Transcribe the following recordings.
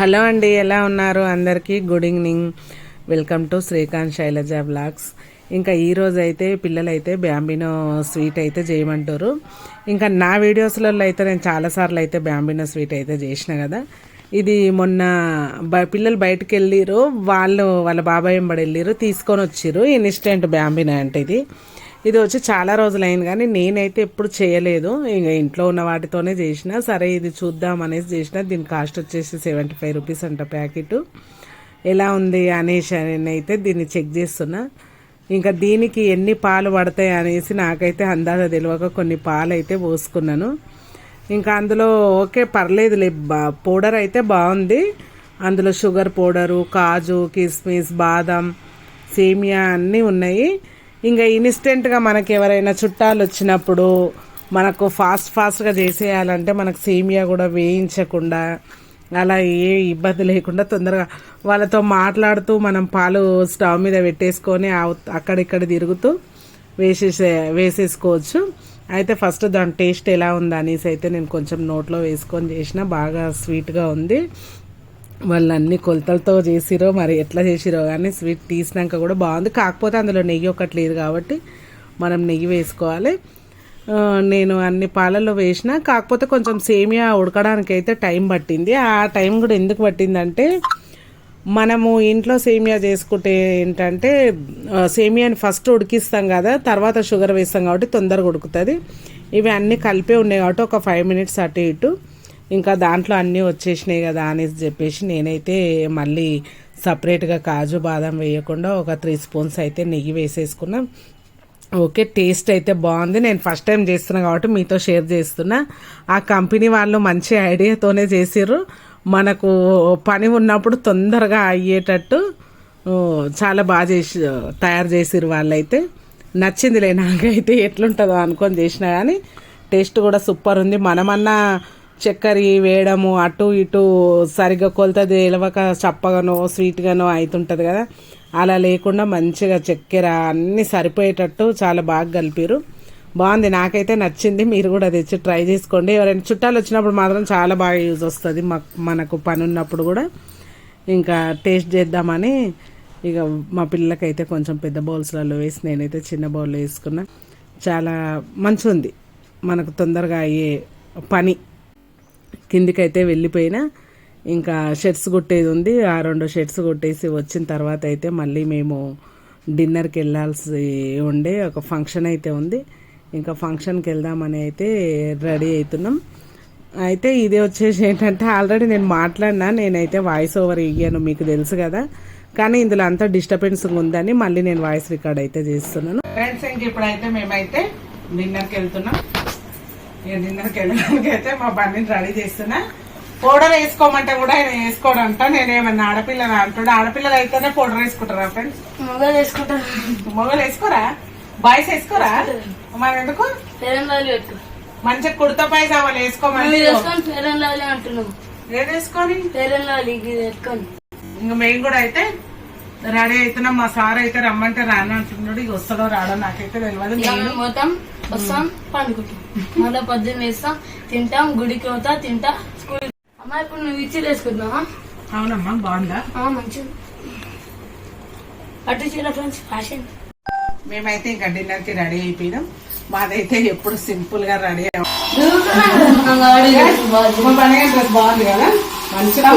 Hello అండి ఎలా ఉన్నారు? అందరికీ good evening. Welcome to Srikanth Sailaja blogs. ఇంకా ఈ అయితే పిల్లలైతే బ్యాంబినో స్వీట్ అయితే చేయమంటారు. ఇంకా నా వీడియోస్లలో అయితే నేను చాలాసార్లు అయితే బ్యాంబినో స్వీట్ అయితే చేసిన కదా. ఇది మొన్న బ- పిల్లలు బయటకు వెళ్ళిరు వాళ్ళు వాళ్ళ బాబాయ్ ఎంబడి వెళ్ళిరు తీసుకొని వచ్చిర్రు ఇన్స్టెంట్ బ్యాంబినో అంటే ఇది. ఇది వచ్చి చాలా రోజులైంది కానీ నేనైతే ఎప్పుడు చేయలేదు. ఇంకా ఇంట్లో ఉన్న వాటితోనే చేసిన సరే ఇది చూద్దాం అనేసి చేసిన దీని కాస్ట్ వచ్చేసి సెవెంటీ ఫైవ్ రూపీస్ అంట ప్యాకెట్. ఎలా ఉంది అనేసి అయితే దీన్ని చెక్ చేస్తున్నా. ఇంకా దీనికి ఎన్ని పాలు పడతాయి అనేసి నాకైతే అందాజ తెలియక కొన్ని పాలు అయితే పోసుకున్నాను. ఇంకా అందులో ఓకే పర్లేదులే బా పౌడర్ అయితే బాగుంది. అందులో షుగర్ పౌడరు కాజు కిస్మిస్ బాదం సేమియా అన్నీ ఉన్నాయి. ఇంకా ఇన్స్టెంట్గా మనకి ఎవరైనా చుట్టాలు వచ్చినప్పుడు మనకు ఫాస్ట్ ఫాస్ట్గా చేసేయాలంటే మనకు సేమియా కూడా వేయించకుండా అలా ఏ ఇబ్బంది లేకుండా తొందరగా వాళ్ళతో మాట్లాడుతూ మనం పాలు స్టవ్ మీద పెట్టేసుకొని అక్కడిక్కడ తిరుగుతూ వేసేసే వేసేసుకోవచ్చు. అయితే ఫస్ట్ దాని టేస్ట్ ఎలా ఉంది అనేసి అయితే నేను కొంచెం నోట్లో వేసుకొని చేసిన బాగా స్వీట్గా ఉంది. వాళ్ళు అన్ని కొలతలతో చేసిరో మరి ఎట్లా చేసిరో కానీ స్వీట్ తీసినాక కూడా బాగుంది. కాకపోతే అందులో నెయ్యి ఒకటి లేదు కాబట్టి మనం నెయ్యి వేసుకోవాలి. నేను అన్ని పాలల్లో వేసిన కాకపోతే కొంచెం సేమియా ఉడకడానికి అయితే టైం పట్టింది. ఆ టైం కూడా ఎందుకు పట్టిందంటే మనము ఇంట్లో సేమియా చేసుకుంటే ఏంటంటే సేమియాని ఫస్ట్ ఉడికిస్తాం కదా తర్వాత షుగర్ వేస్తాం కాబట్టి తొందరగా ఉడుకుతుంది. ఇవి అన్నీ కలిపే ఉన్నాయి కాబట్టి ఒక ఫైవ్ మినిట్స్ అటు ఇటు. ఇంకా దాంట్లో అన్నీ వచ్చేసినాయి కదా అనేసి చెప్పేసి నేనైతే మళ్ళీ సపరేట్గా కాజు బాదం వేయకుండా ఒక త్రీ స్పూన్స్ అయితే నెయ్యి వేసేసుకున్నా. ఓకే టేస్ట్ అయితే బాగుంది. నేను ఫస్ట్ టైం చేస్తున్నా కాబట్టి మీతో షేర్ చేస్తున్నా. ఆ కంపెనీ వాళ్ళు మంచి ఐడియాతోనే చేసిర్రు. మనకు పని ఉన్నప్పుడు తొందరగా అయ్యేటట్టు చాలా బాగా చేసి తయారు చేసిర్రు వాళ్ళైతే. నచ్చిందిలే నాకైతే ఎట్లుంటుందో అనుకొని చేసినా కానీ టేస్ట్ కూడా సూపర్ ఉంది. మనమన్నా చక్కెర వేయడము అటు ఇటు సరిగ్గా కొలత తెలవక చప్పగానో స్వీట్గానో అవుతుంటుంది కదా. అలా లేకుండా మంచిగా చక్కెర అన్నీ సరిపోయేటట్టు చాలా బాగా కలిపారు బాగుంది. నాకైతే నచ్చింది. మీరు కూడా తెచ్చి ట్రై చేసుకోండి. ఎవరైనా చుట్టాలు వచ్చినప్పుడు మాత్రం చాలా బాగా యూజ్ వస్తుంది మనకు పని ఉన్నప్పుడు కూడా. ఇంకా టేస్ట్ చేద్దామని ఇక మా పిల్లలకైతే కొంచెం పెద్ద బౌల్స్లలో వేసి నేనైతే చిన్న బౌల్లో వేసుకున్నా. చాలా మంచిగా ఉంది మనకు తొందరగా అయ్యే పని. కిందికైతే వెళ్ళిపోయినా ఇంకా షర్ట్స్ కొట్టేది ఉంది. ఆ రెండు షర్ట్స్ కొట్టేసి వచ్చిన తర్వాత అయితే మళ్ళీ మేము డిన్నర్కి వెళ్ళాల్సి ఉండే ఒక ఫంక్షన్ అయితే ఉంది. ఇంకా ఫంక్షన్కి వెళ్దామని అయితే రెడీ అవుతున్నాం. అయితే ఇది వచ్చేసి ఏంటంటే ఆల్రెడీ నేను మాట్లాడినా నేనైతే వాయిస్ ఓవర్ ఇయ్యాను మీకు తెలుసు కదా. కానీ ఇందులో అంతా డిస్టర్బెన్స్ ఉందని మళ్ళీ నేను వాయిస్ రికార్డ్ అయితే చేస్తున్నాను. ఫ్రెండ్స్ ఇంక ఇప్పుడైతే మేమైతే డిన్నర్కి వెళ్తున్నాం. ఇక డిన్నర్కి వెళ్ళడానికి అయితే మా బండిని రెడీ చేస్తున్నా. పౌడర్ వేసుకోమంటే కూడా ఆయన వేసుకోడంట. నేనేమన్నా ఆడపిల్లలు అంటాడు ఆడపిల్లలు అయితేనే పౌడర్ వేసుకుంటారా ఫ్రెండ్స్ మొగలు వేసుకుంటారు. మొగలు వేసుకోరా? బాయ్స్ వేసుకోరా? మరి ఎందుకు? మంచిగా కుర్తా పైజామాలు వేసుకోమని వేసుకొని ఇంకా మేము కూడా అయితే రెడీ అవుతున్నాం. మా సార్ అయితే రమ్మంటే రాను అంటున్నాడు. ఇక వస్తాడో రాడో నాకైతే తెలియదు పోతాం. వస్తాం పండుకుంటాం. మళ్ళీ పొద్దున్న వేస్తాం తింటాం గుడికి పోతా తింటా స్కూల్. అమ్మా ఇప్పుడు నువ్వు ఇచ్చి వేసుకుంటున్నావా అవునమ్మా బాగుందా? ఆ, మంచిది అటు చీర ఫ్రెండ్స్ ఫ్యాషన్ మేమైతే ఇంకా డిన్నర్కి రెడీ అయిపోయినాం. మాదైతే ఎప్పుడు సింపుల్గా రెడీ డ్రెస్ బాగుంది కదా? మంచిగా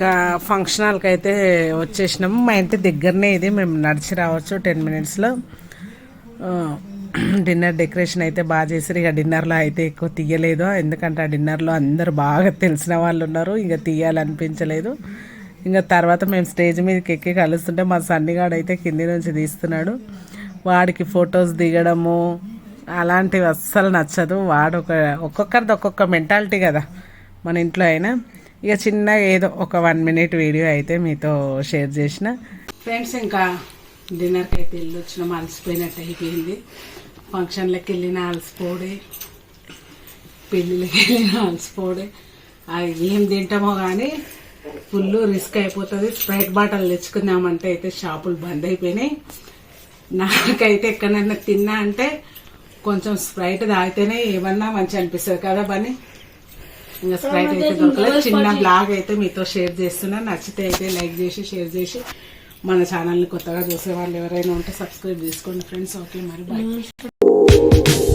ఇంకా ఫంక్షన్ హాల్కి అయితే వచ్చేసినాము. మా ఇంటి దగ్గరనే ఇది. మేము నడిచి రావచ్చు టెన్ మినిట్స్లో డిన్నర్ డెకరేషన్ అయితే బాగా చేసారు ఇక డిన్నర్లో అయితే ఎక్కువ తీయలేదు. ఎందుకంటే ఆ డిన్నర్లో అందరు బాగా తెలిసిన వాళ్ళు ఉన్నారు. ఇక తీయాలనిపించలేదు. ఇంకా తర్వాత మేము స్టేజ్ మీదకి ఎక్కి కలుస్తుంటే మా సన్నిగాడు అయితే కింది నుంచి తీస్తున్నాడు. వాడికి ఫొటోస్ దిగడము అలాంటివి అస్సలు నచ్చదు. వాడు ఒక ఒక్కొక్కరిది ఒక్కొక్క మెంటాలిటీ కదా. మన ఇంట్లో అయినా. ఇక చిన్నగా ఏదో ఒక వన్ మినిట్ వీడియో అయితే మీతో షేర్ చేసిన. ఫ్రెండ్స్ ఇంకా డిన్నర్కి అయితే వెళ్ళి వచ్చినాం అలసిపోయినట్టు అయిపోయింది. ఫంక్షన్లకు వెళ్ళిన అలసిపోడే పెళ్ళిళ్ళకి వెళ్ళిన అలసిపోడే. అది ఏం తింటామో కానీ ఫుల్ రిస్క్ అయిపోతుంది. స్ప్రైట్ బాటిల్ తెచ్చుకుందామంటే అయితే షాపులు బంద్ అయిపోయినాయి. నాకైతే ఎక్కడైనా తిన్నా అంటే కొంచెం స్ప్రైట్ తాగితేనే ఏమన్నా మంచి అనిపిస్తుంది కదా బని ఇంకా స్ప్రైట్ అయితే దొరకలేదు. చిన్న బ్లాగ్ అయితే మీతో షేర్ చేస్తున్నా. నచ్చితే అయితే లైక్ చేసి షేర్ చేసి మన ఛానల్ని కొత్తగా చూసే వాళ్ళు ఎవరైనా ఉంటే సబ్స్క్రైబ్ చేసుకోండి ఫ్రెండ్స్. ఓకే మరి బాయ్.